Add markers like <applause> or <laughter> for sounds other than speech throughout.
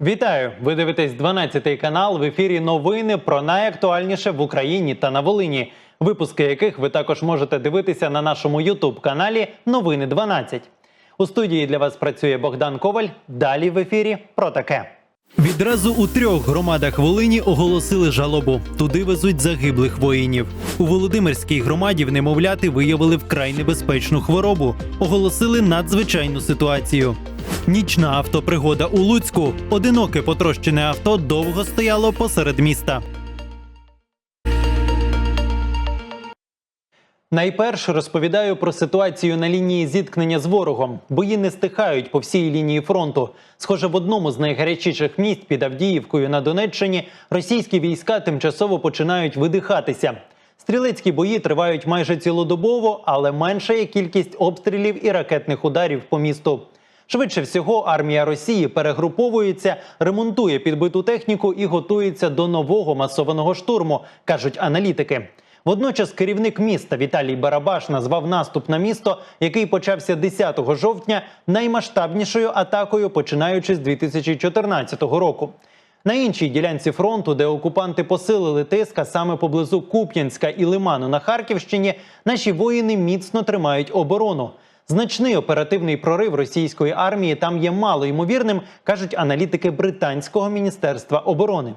Вітаю! Ви дивитесь 12 канал в ефірі. Новини про найактуальніше в Україні та на Волині. Випуски яких ви також можете дивитися на нашому Ютуб каналі Новини 12. У студії для вас працює Богдан Коваль. Далі в ефірі про таке. Відразу у трьох громадах Волині оголосили жалобу. Туди везуть загиблих воїнів. У Володимирській громаді в немовляти виявили вкрай небезпечну хворобу. Оголосили надзвичайну ситуацію. Нічна автопригода у Луцьку. Одиноке потрощене авто довго стояло посеред міста. Найперше розповідаю про ситуацію на лінії зіткнення з ворогом. Бої не стихають по всій лінії фронту. Схоже, в одному з найгарячіших міст під Авдіївкою на Донеччині російські війська тимчасово починають видихатися. Стрілецькі бої тривають майже цілодобово, але меншає кількість обстрілів і ракетних ударів по місту. Швидше всього, армія Росії перегруповується, ремонтує підбиту техніку і готується до нового масованого штурму, кажуть аналітики. Водночас керівник міста Віталій Барабаш назвав наступ на місто, який почався 10 жовтня, наймасштабнішою атакою, починаючи з 2014 року. На іншій ділянці фронту, де окупанти посилили тиск, а саме поблизу Куп'янська і Лиману на Харківщині, наші воїни міцно тримають оборону. Значний оперативний прорив російської армії там є мало ймовірним, кажуть аналітики британського міністерства оборони.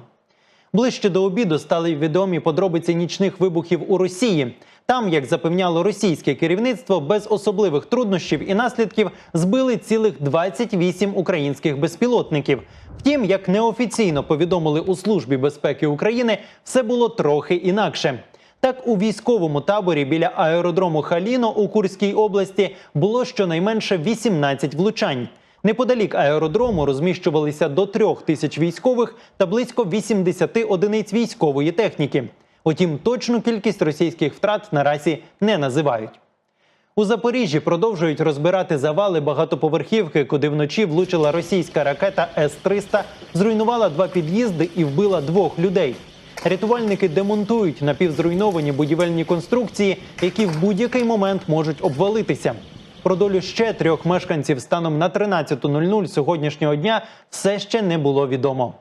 Ближче до обіду стали відомі подробиці нічних вибухів у Росії. Там, як запевняло російське керівництво, без особливих труднощів і наслідків збили цілих 28 українських безпілотників. Втім, як неофіційно повідомили у службі безпеки України, все було трохи інакше. Так, у військовому таборі біля аеродрому Халіно у Курській області було щонайменше 18 влучань. Неподалік аеродрому розміщувалися до трьох тисяч військових та близько 80 одиниць військової техніки. Утім, точну кількість російських втрат наразі не називають. У Запоріжжі продовжують розбирати завали багатоповерхівки, куди вночі влучила російська ракета С-300, зруйнувала два під'їзди і вбила двох людей. Рятувальники демонтують напівзруйновані будівельні конструкції, які в будь-який момент можуть обвалитися. Про долю ще трьох мешканців станом на 13.00 сьогоднішнього дня все ще не було відомо.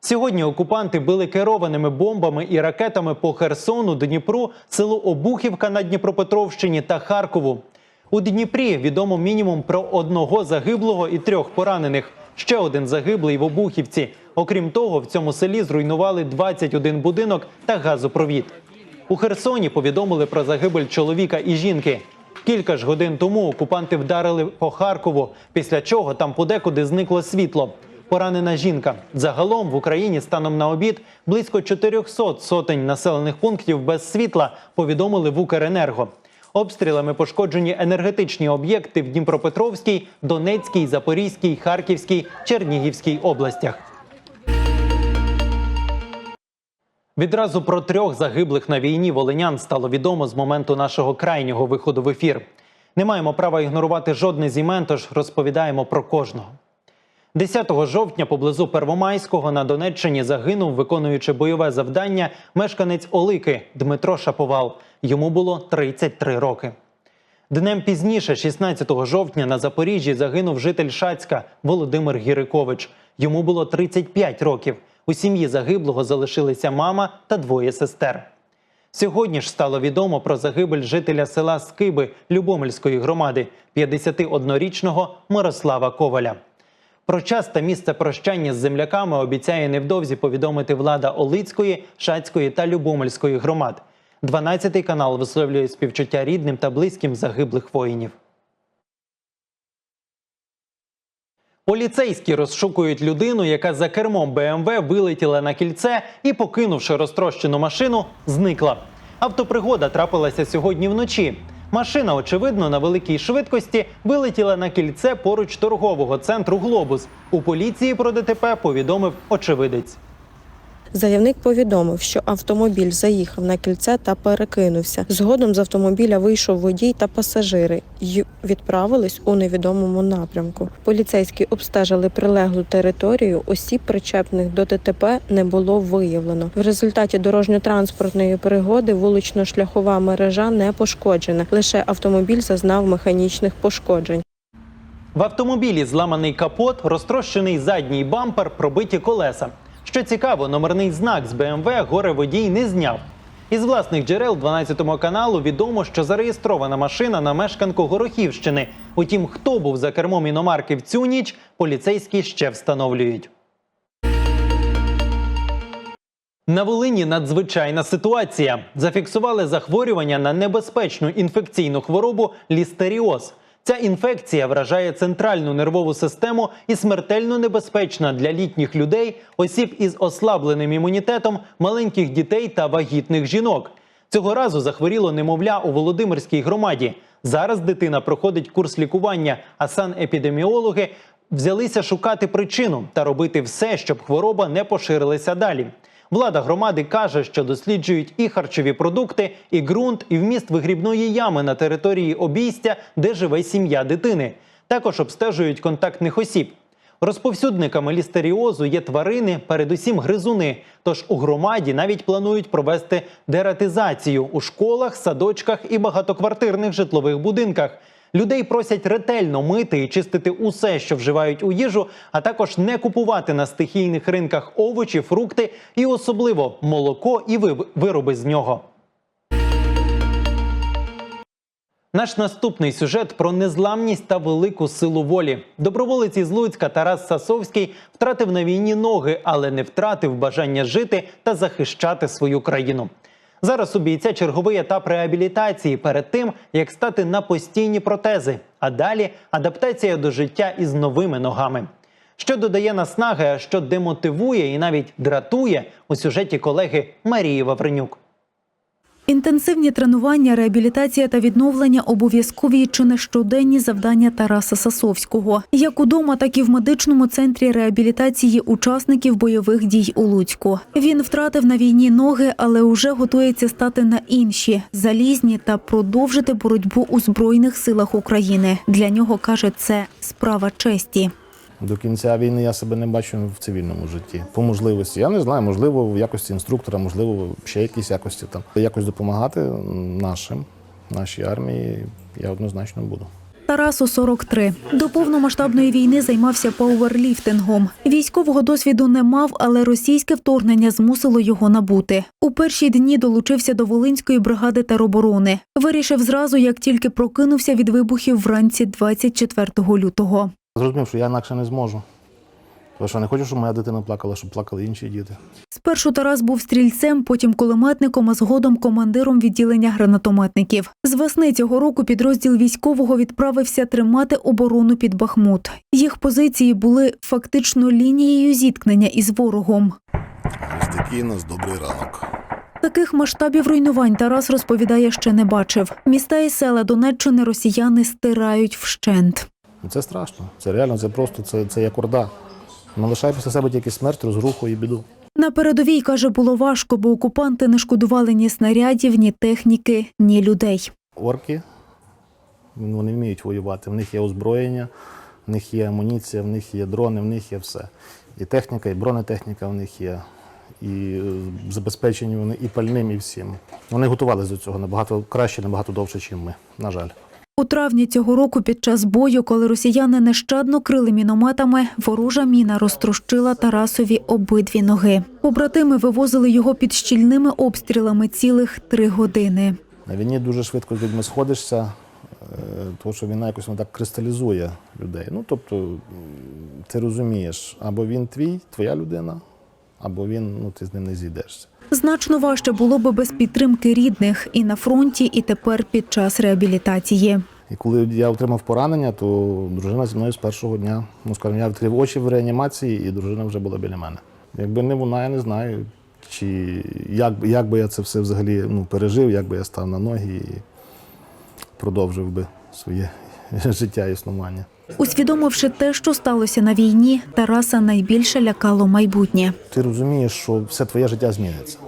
Сьогодні окупанти били керованими бомбами і ракетами по Херсону, Дніпру, селу Обухівка на Дніпропетровщині та Харкову. У Дніпрі відомо мінімум про одного загиблого і трьох поранених. Ще один загиблий в Обухівці. Окрім того, в цьому селі зруйнували 21 будинок та газопровід. У Херсоні повідомили про загибель чоловіка і жінки. Кілька ж годин тому окупанти вдарили по Харкову, після чого там подекуди зникло світло. Поранена жінка. Загалом в Україні станом на обід близько 400 сотень населених пунктів без світла повідомили в Укренерго. Обстрілами пошкоджені енергетичні об'єкти в Дніпропетровській, Донецькій, Запорізькій, Харківській, Чернігівській областях. Відразу про трьох загиблих на війні волинян стало відомо з моменту нашого крайнього виходу в ефір. Не маємо права ігнорувати жодне з імен, тож розповідаємо про кожного. 10 жовтня поблизу Первомайського на Донеччині загинув, виконуючи бойове завдання, мешканець Олики Дмитро Шаповал. Йому було 33 роки. Днем пізніше, 16 жовтня, на Запоріжжі загинув житель Шацька Володимир Гірикович. Йому було 35 років. У сім'ї загиблого залишилися мама та двоє сестер. Сьогодні ж стало відомо про загибель жителя села Скиби Любомельської громади 51-річного Мирослава Коваля. Про час та місце прощання з земляками обіцяє невдовзі повідомити влада Олицької, Шацької та Любомельської громад. 12 канал висловлює співчуття рідним та близьким загиблих воїнів. Поліцейські розшукують людину, яка за кермом БМВ вилетіла на кільце і, покинувши розтрощену машину, зникла. Автопригода трапилася сьогодні вночі. Машина, очевидно, на великій швидкості вилетіла на кільце поруч торгового центру Глобус. У поліції про ДТП повідомив очевидець. Заявник повідомив, що автомобіль заїхав на кільце та перекинувся. Згодом з автомобіля вийшов водій та пасажири й відправились у невідомому напрямку. Поліцейські обстежили прилеглу територію. Осіб, причепних до ДТП, не було виявлено. В результаті дорожньо-транспортної пригоди вулично-шляхова мережа не пошкоджена. Лише автомобіль зазнав механічних пошкоджень. В автомобілі зламаний капот, розтрощений задній бампер, пробиті колеса. Що цікаво, номерний знак з БМВ горе водій не зняв. Із власних джерел 12 каналу відомо, що зареєстрована машина на мешканку Горохівщини. Утім, хто був за кермом іномарки в цю ніч, поліцейські ще встановлюють. На Волині надзвичайна ситуація. Зафіксували захворювання на небезпечну інфекційну хворобу лістеріоз. Ця інфекція вражає центральну нервову систему і смертельно небезпечна для літніх людей, осіб із ослабленим імунітетом, маленьких дітей та вагітних жінок. Цього разу захворіло немовля у Володимирській громаді. Зараз дитина проходить курс лікування, а санепідеміологи взялися шукати причину та робити все, щоб хвороба не поширилася далі. Влада громади каже, що досліджують і харчові продукти, і ґрунт, і вміст вигрібної ями на території обійстя, де живе сім'я дитини. Також обстежують контактних осіб. Розповсюдниками лістеріозу є тварини, передусім гризуни. Тож у громаді навіть планують провести дератизацію у школах, садочках і багатоквартирних житлових будинках. Людей просять ретельно мити і чистити усе, що вживають у їжу, а також не купувати на стихійних ринках овочі, фрукти і особливо молоко і вироби з нього. Наш наступний сюжет про незламність та велику силу волі. Доброволець із Луцька Тарас Сасовський втратив на війні ноги, але не втратив бажання жити та захищати свою країну. Зараз у бійця черговий етап реабілітації перед тим, як стати на постійні протези, а далі адаптація до життя із новими ногами. Що додає наснаги, а що демотивує і навіть дратує у сюжеті колеги Марії Вавренюк. Інтенсивні тренування, реабілітація та відновлення обов'язкові чи не щоденні завдання Тараса Сасовського, як удома, так і в медичному центрі реабілітації учасників бойових дій у Луцьку. Він втратив на війні ноги, але уже готується стати на інші залізні та продовжити боротьбу у збройних силах України. Для нього каже, це справа честі. До кінця війни я себе не бачу в цивільному житті. По можливості. Я не знаю, можливо, в якості інструктора, можливо, ще якісь якості там. Якось допомагати нашим, нашій армії я однозначно буду. Тарасу 43. До повномасштабної війни займався пауерліфтингом. Військового досвіду не мав, але російське вторгнення змусило його набути. У перші дні долучився до Волинської бригади тероборони. Вирішив зразу, як тільки прокинувся від вибухів вранці 24 лютого. Зрозумів, що я інакше не зможу. Тому що не хочу, щоб моя дитина плакала, щоб плакали інші діти. Спершу Тарас був стрільцем, потім кулеметником, а згодом командиром відділення гранатометників. З весни цього року підрозділ військового відправився тримати оборону під Бахмут. Їх позиції були фактично лінією зіткнення із ворогом. Ось такий у нас добрий ранок. Таких масштабів руйнувань Тарас розповідає, ще не бачив. Міста і села Донеччини росіяни стирають вщент. Ну, Це страшно. Це реально, це просто це, це як орда. Вона лишає після себе тільки смерть, розруху і біду. На передовій каже, було важко, бо окупанти не шкодували ні снарядів, ні техніки, ні людей. Орки вони вміють воювати. В них є озброєння, в них є амуніція, в них є дрони, в них є все. І техніка, і бронетехніка в них є. І е, забезпечені вони і пальним, і всім. Вони готувалися до цього набагато краще, набагато довше, ніж ми. На жаль. У травні цього року під час бою, коли росіяни нещадно крили мінометами, ворожа міна розтрощила Тарасові обидві ноги. Побратими вивозили його під щільними обстрілами цілих три години. На війні дуже швидко з людьми сходишся, е, тому що війна якось вона так кристалізує людей. Ну, тобто, ти розумієш, або він твій, твоя людина, або він, ну, ти з ним не зійдешся. Значно важче було би без підтримки рідних і на фронті, і тепер під час реабілітації. І коли я отримав поранення, то дружина зі мною з першого дня, ну скажімо, я відкрив очі в реанімації, і дружина вже була біля мене. Якби не вона, я не знаю, чи як, як би я це все взагалі ну, пережив, як би я став на ноги і продовжив би своє <laughs> життя існування. Усвідомивши те, що сталося на війні, Тараса найбільше лякало майбутнє. Ти розумієш, що все твоє життя зміниться.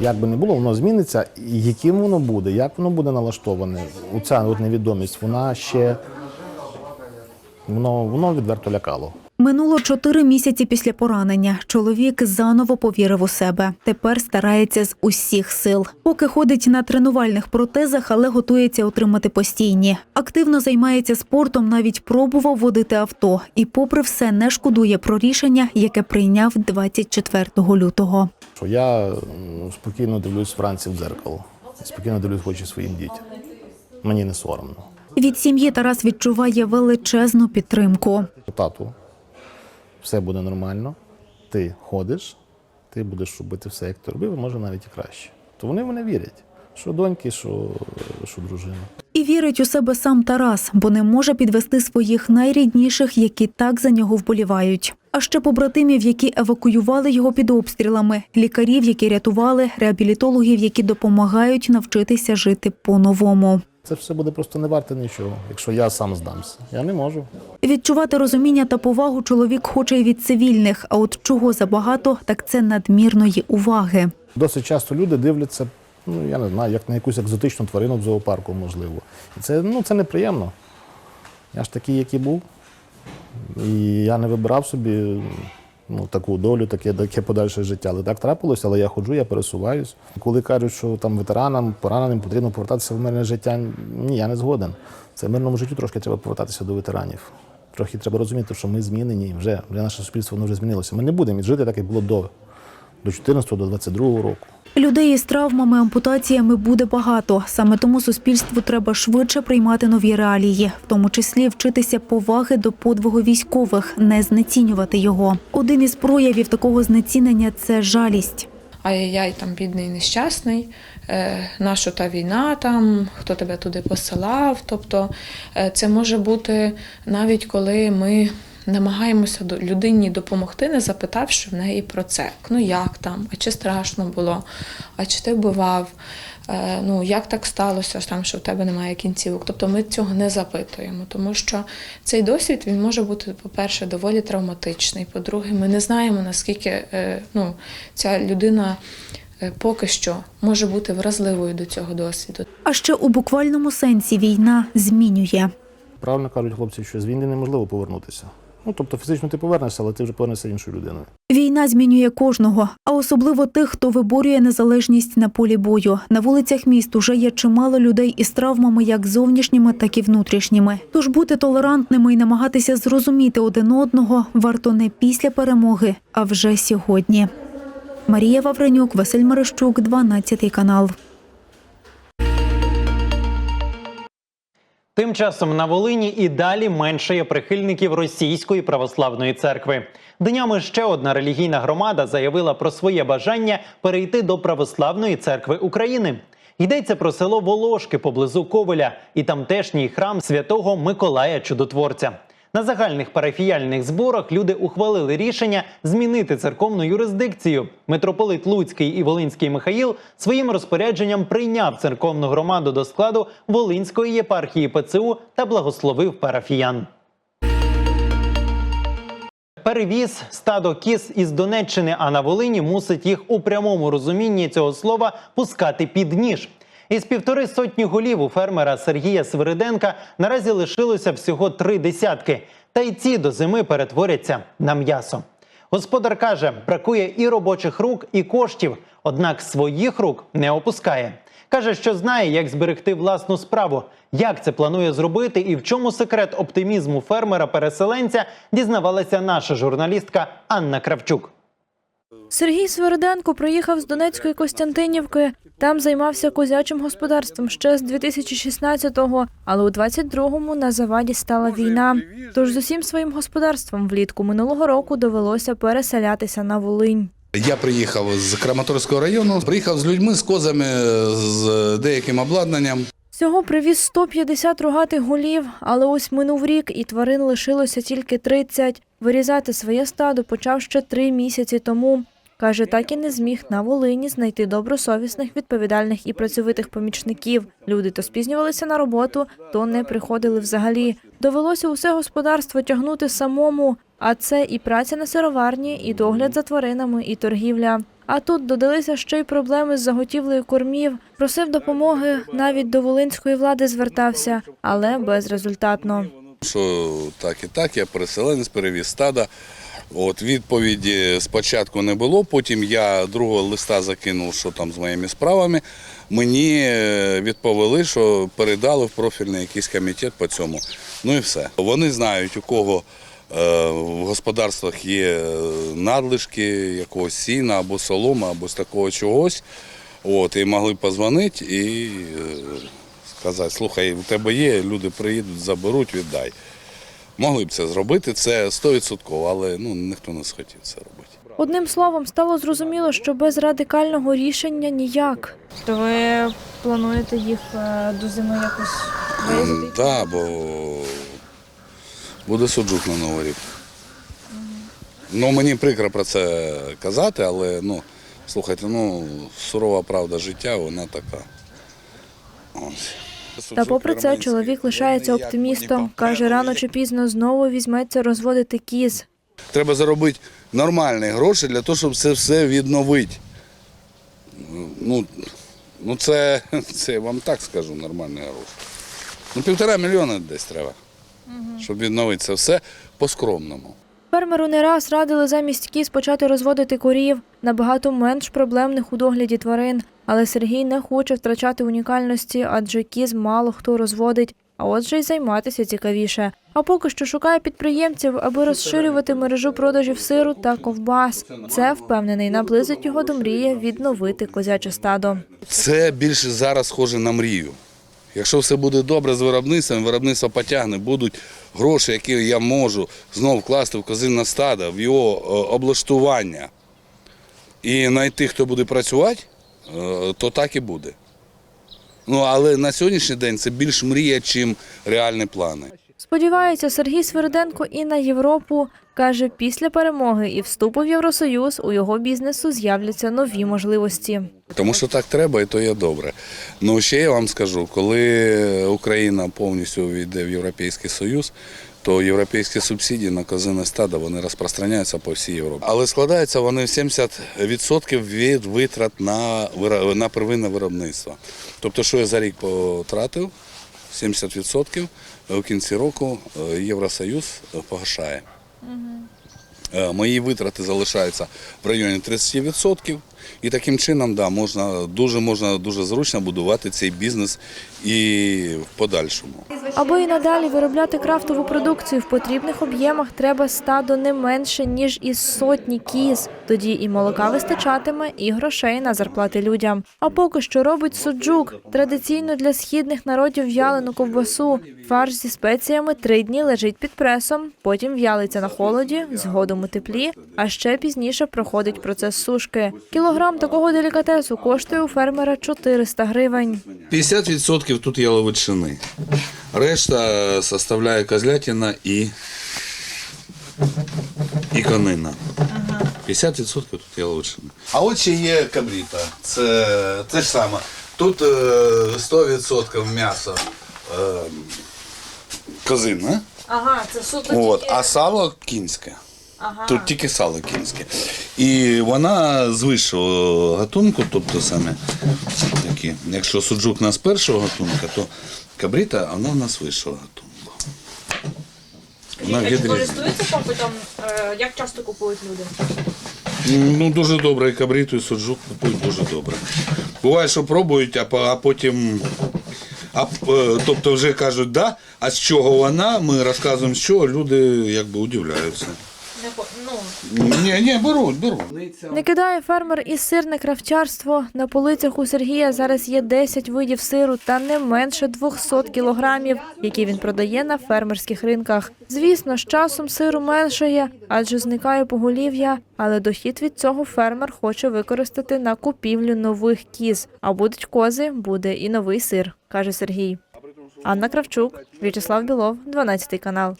Як би не було, воно зміниться, і яким воно буде, як воно буде налаштоване. Оця от невідомість, вона ще воно, воно відверто лякало. Минуло чотири місяці після поранення. Чоловік заново повірив у себе. Тепер старається з усіх сил. Поки ходить на тренувальних протезах, але готується отримати постійні. Активно займається спортом, навіть пробував водити авто. І, попри все, не шкодує про рішення, яке прийняв 24 лютого. Я спокійно дивлюсь вранці в дзеркало, спокійно дивлюсь в очі своїм дітям. Мені не соромно. Від сім'ї Тарас відчуває величезну підтримку. Тату, все буде нормально. Ти ходиш, ти будеш робити все, як ти робив, може навіть і краще. То вони вони вірять, що доньки, що, що дружина. І вірить у себе сам Тарас, бо не може підвести своїх найрідніших, які так за нього вболівають. А ще побратимів, які евакуювали його під обстрілами, лікарів, які рятували, реабілітологів, які допомагають навчитися жити по-новому. Це все буде просто не варте нічого, якщо я сам здамся. Я не можу. Відчувати розуміння та повагу чоловік хоче й від цивільних. А от чого забагато, так це надмірної уваги. Досить часто люди дивляться, ну я не знаю, як на якусь екзотичну тварину в зоопарку, можливо. І це, ну, це неприємно. Я ж такий, який був. І я не вибирав собі ну, таку долю, таке, таке подальше життя. Але так трапилося, але я ходжу, я пересуваюсь. Коли кажуть, що там ветеранам, пораненим потрібно повертатися в мирне життя, ні, я не згоден. Це в мирному життю трошки треба повертатися до ветеранів. Трохи треба розуміти, що ми змінені, вже, вже наше суспільство воно вже змінилося. Ми не будемо жити так, як було до, до 14 до 22 року. Людей із травмами, ампутаціями буде багато. Саме тому суспільству треба швидше приймати нові реалії, в тому числі вчитися поваги до подвигу військових, не знецінювати його. Один із проявів такого знецінення це жалість. ай-яй, там бідний нещасний, е, нащо та війна там, хто тебе туди посилав. Тобто е, це може бути навіть коли ми намагаємося до- людині допомогти, не запитавши в неї про це. Ну як там, а чи страшно було, а чи ти бував, Е, ну як так сталося, там, що в тебе немає кінцівок. Тобто ми цього не запитуємо, тому що цей досвід він може бути, по-перше, доволі травматичний. По-друге, ми не знаємо, наскільки е, ну, ця людина е, поки що може бути вразливою до цього досвіду. А ще у буквальному сенсі війна змінює. Правильно кажуть хлопці, що з війни неможливо повернутися. Ну, тобто фізично ти повернешся, але ти вже повернешся іншою людиною. Війна змінює кожного, а особливо тих, хто виборює незалежність на полі бою. На вулицях міст уже є чимало людей із травмами, як зовнішніми, так і внутрішніми. Тож бути толерантними і намагатися зрозуміти один одного варто не після перемоги, а вже сьогодні. Марія Вавренюк, Василь Мерещук, 12 канал. Тим часом на Волині і далі меншає прихильників російської православної церкви. Днями ще одна релігійна громада заявила про своє бажання перейти до православної церкви України. Йдеться про село Волошки поблизу Ковеля і тамтешній храм святого Миколая Чудотворця. На загальних парафіяльних зборах люди ухвалили рішення змінити церковну юрисдикцію. Митрополит Луцький і Волинський Михаїл своїм розпорядженням прийняв церковну громаду до складу Волинської єпархії ПЦУ та благословив парафіян. Перевіз стадо кіз із Донеччини, а на Волині мусить їх у прямому розумінні цього слова пускати під ніж. Із півтори сотні голів у фермера Сергія Свириденка наразі лишилося всього три десятки. Та й ці до зими перетворяться на м'ясо. Господар каже, бракує і робочих рук, і коштів, однак своїх рук не опускає. Каже, що знає, як зберегти власну справу. Як це планує зробити і в чому секрет оптимізму фермера-переселенця дізнавалася наша журналістка Анна Кравчук. Сергій Свериденко приїхав з Донецької Костянтинівки. Там займався козячим господарством ще з 2016-го, але у 22-му на заваді стала війна. Тож з усім своїм господарством влітку минулого року довелося переселятися на Волинь. Я приїхав з Краматорського району, приїхав з людьми, з козами, з деяким обладнанням. Всього привіз 150 рогатих голів, але ось минув рік, і тварин лишилося тільки 30. Вирізати своє стадо почав ще три місяці тому. Каже, так і не зміг на Волині знайти добросовісних, відповідальних і працьовитих помічників. Люди то спізнювалися на роботу, то не приходили взагалі. Довелося усе господарство тягнути самому, а це і праця на сироварні, і догляд за тваринами, і торгівля. А тут додалися ще й проблеми з заготівлею кормів. Просив допомоги, навіть до волинської влади звертався, але безрезультатно. Що так і так, я переселенець, перевіз стада. От відповіді спочатку не було, потім я другого листа закинув, що там з моїми справами. Мені е, відповіли, що передали в профільний якийсь комітет по цьому. Ну і все. Вони знають, у кого е, в господарствах є е, надлишки якогось сіна або солома, або з такого чогось. От, і могли позвонити і сказати, слухай, у тебе є, люди приїдуть, заберуть, віддай. Могли б це зробити, це 100%, але ну, ніхто не схотів це робити. Одним словом, стало зрозуміло, що без радикального рішення ніяк. То ви плануєте їх е, до зими якось Так, бо буде суджук на Новий рік. Ну, мені прикро про це казати, але ну, слухайте, ну, сурова правда життя, вона така. Та попри це, чоловік лишається оптимістом. Каже, рано чи пізно знову візьметься розводити кіз. Треба заробити нормальні гроші для того, щоб це все відновити. Ну, ну це, це я вам так скажу, нормальні гроші. Ну, півтора мільйона десь треба, щоб відновити це все по-скромному. Фермеру не раз радили замість кіз почати розводити корів, набагато менш проблемних у догляді тварин. Але Сергій не хоче втрачати унікальності, адже кіз мало хто розводить, а отже й займатися цікавіше. А поки що шукає підприємців, аби розширювати мережу продажів сиру та ковбас. Це впевнений, наблизить його до мрії відновити козяче стадо. Це більше зараз схоже на мрію. Якщо все буде добре з виробництвом, виробництво потягне, будуть гроші, які я можу знов вкласти в козинне стадо, в його е, облаштування і знайти, хто буде працювати, е, то так і буде. Ну, але на сьогоднішній день це більш мрія, чим реальні плани. Сподівається, Сергій Свириденко і на Європу каже, після перемоги і вступу в Євросоюз у його бізнесу з'являться нові можливості. Тому що так треба, і то є добре. Ну ще я вам скажу, коли Україна повністю війде в Європейський Союз, то європейські субсидії на козине стадо вони розпространяються по всій Європі. Але складаються вони в 70% від витрат на, на первинне виробництво. Тобто, що я за рік потратив, 70% у кінці року е, Євросоюз е, погашає. Е, Мої витрати залишаються в районі 30%. І таким чином да, можна, дуже, можна дуже зручно будувати цей бізнес і в подальшому. Аби і надалі виробляти крафтову продукцію в потрібних об'ємах, треба стадо не менше ніж із сотні кіз. Тоді і молока вистачатиме, і грошей на зарплати людям. А поки що робить суджук традиційно для східних народів в'ялену ковбасу. Фарш зі спеціями три дні лежить під пресом, потім в'ялиться на холоді, згодом у теплі, а ще пізніше проходить процес сушки. Кілограм такого делікатесу коштує у фермера 400 гривень. 50% тут яловичини. Решта составляє козлятина і, і конина. 50% тут яловичини. А от ще є кабріта. Це те ж саме. Тут е, 100% м'ясо е, козине. Ага, це суто От, а сало кінське. Тут тільки сало кінське. І вона з вищого гатунку, тобто саме такі. Якщо суджук у нас першого гатунка, то кабріта, вона у нас вищого гатунку. Вона відрізна. Користуються попитом, Е, як часто купують люди? Ну, дуже добре, і кабріту, і суджук купують дуже добре. Буває, що пробують, а, по- а потім. А, е, тобто вже кажуть, да, а з чого вона, ми розказуємо, з чого, люди якби удивляються. Ні, ні, беруть, беруть. Не кидає фермер і сирне кравчарство. На полицях у Сергія зараз є 10 видів сиру та не менше 200 кілограмів, які він продає на фермерських ринках. Звісно, з часом сиру меншає, адже зникає поголів'я, але дохід від цього фермер хоче використати на купівлю нових кіз. А будуть кози, буде і новий сир, каже Сергій. Анна Кравчук, В'ячеслав Білов, 12 канал.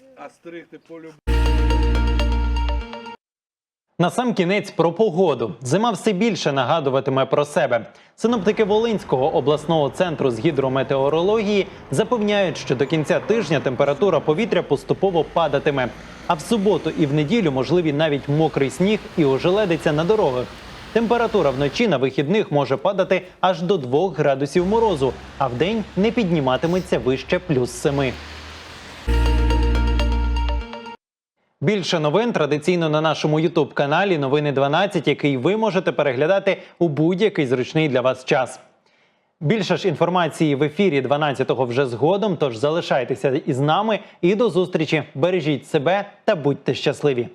На сам кінець про погоду. Зима все більше нагадуватиме про себе. Синоптики Волинського обласного центру з гідрометеорології запевняють, що до кінця тижня температура повітря поступово падатиме. А в суботу і в неділю можливі навіть мокрий сніг і ожеледиться на дорогах. Температура вночі на вихідних може падати аж до 2 градусів морозу, а вдень не підніматиметься вище плюс 7. Більше новин традиційно на нашому Ютуб каналі Новини 12, який ви можете переглядати у будь-який зручний для вас час. Більше ж інформації в ефірі 12-го вже згодом. Тож залишайтеся із нами і до зустрічі. Бережіть себе та будьте щасливі.